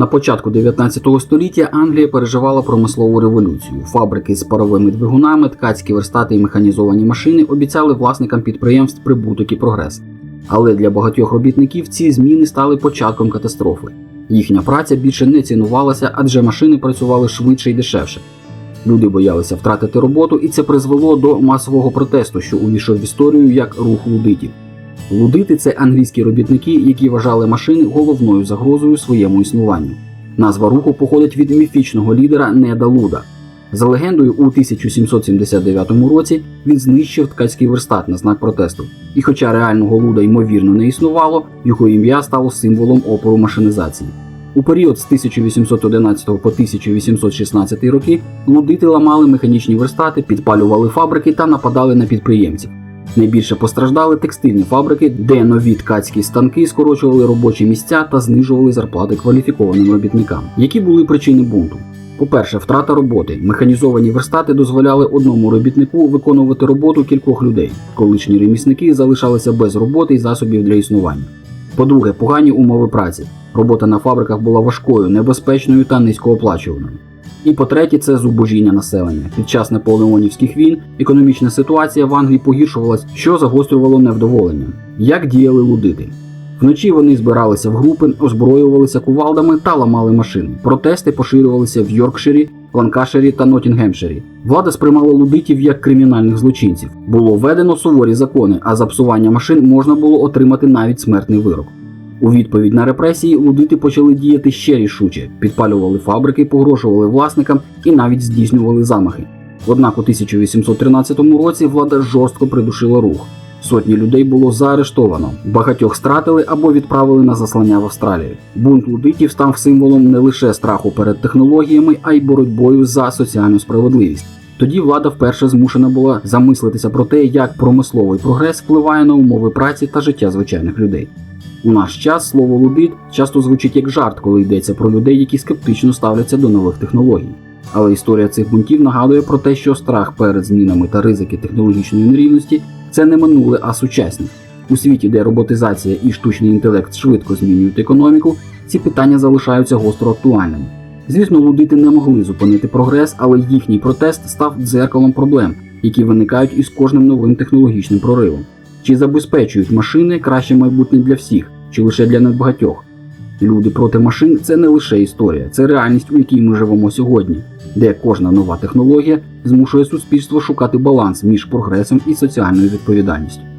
На початку 19 століття Англія переживала промислову революцію. Фабрики з паровими двигунами, ткацькі верстати і механізовані машини обіцяли власникам підприємств прибуток і прогрес. Але для багатьох робітників ці зміни стали початком катастрофи. Їхня праця більше не цінувалася, адже машини працювали швидше і дешевше. Люди боялися втратити роботу, і це призвело до масового протесту, що увійшов в історію як рух лудитів. Лудити це англійські робітники, які вважали машини головною загрозою своєму існуванню. Назва руху походить від міфічного лідера Неда Луда. За легендою, у 1779 році він знищив ткацький верстат на знак протесту. І хоча реального луда ймовірно не існувало, його ім'я стало символом опору машинізації. У період з 1811 по 1816 роки лудити ламали механічні верстати, підпалювали фабрики та нападали на підприємців. Найбільше постраждали текстильні фабрики, де нові ткацькі станки скорочували робочі місця та знижували зарплати кваліфікованим робітникам. Які були причини бунту? По-перше, втрата роботи. Механізовані верстати дозволяли одному робітнику виконувати роботу кількох людей. Колишні ремісники залишалися без роботи і засобів для існування. По-друге, погані умови праці. Робота на фабриках була важкою, небезпечною та низькооплачуваною. І по-третє, це зубожіння населення. Під час наполеонівських війн економічна ситуація в Англії погіршувалась, що загострювало невдоволення. Як діяли лудити? Вночі вони збиралися в групи, озброювалися кувалдами та ламали машини. Протести поширювалися в Йоркширі, Ланкаширі та Нотінгемширі. Влада сприймала лудитів як кримінальних злочинців. Було введено суворі закони, а за псування машин можна було отримати навіть смертний вирок. У відповідь на репресії лудити почали діяти ще рішуче, підпалювали фабрики, погрожували власникам і навіть здійснювали замахи. Однак у 1813 році влада жорстко придушила рух. Сотні людей було заарештовано, багатьох стратили або відправили на заслання в Австралію. Бунт лудитів став символом не лише страху перед технологіями, а й боротьбою за соціальну справедливість. Тоді влада вперше змушена була замислитися про те, як промисловий прогрес впливає на умови праці та життя звичайних людей. У наш час слово лудит часто звучить як жарт, коли йдеться про людей, які скептично ставляться до нових технологій. Але історія цих бунтів нагадує про те, що страх перед змінами та ризики технологічної нерівності це не минуле, а сучасність. У світі, де роботизація і штучний інтелект швидко змінюють економіку, ці питання залишаються гостро актуальними. Звісно, лудити не могли зупинити прогрес, але їхній протест став дзеркалом проблем, які виникають із кожним новим технологічним проривом. Чи забезпечують машини краще майбутнє для всіх, чи лише для небагатьох? Люди проти машин це не лише історія, це реальність, у якій ми живемо сьогодні, де кожна нова технологія змушує суспільство шукати баланс між прогресом і соціальною відповідальністю.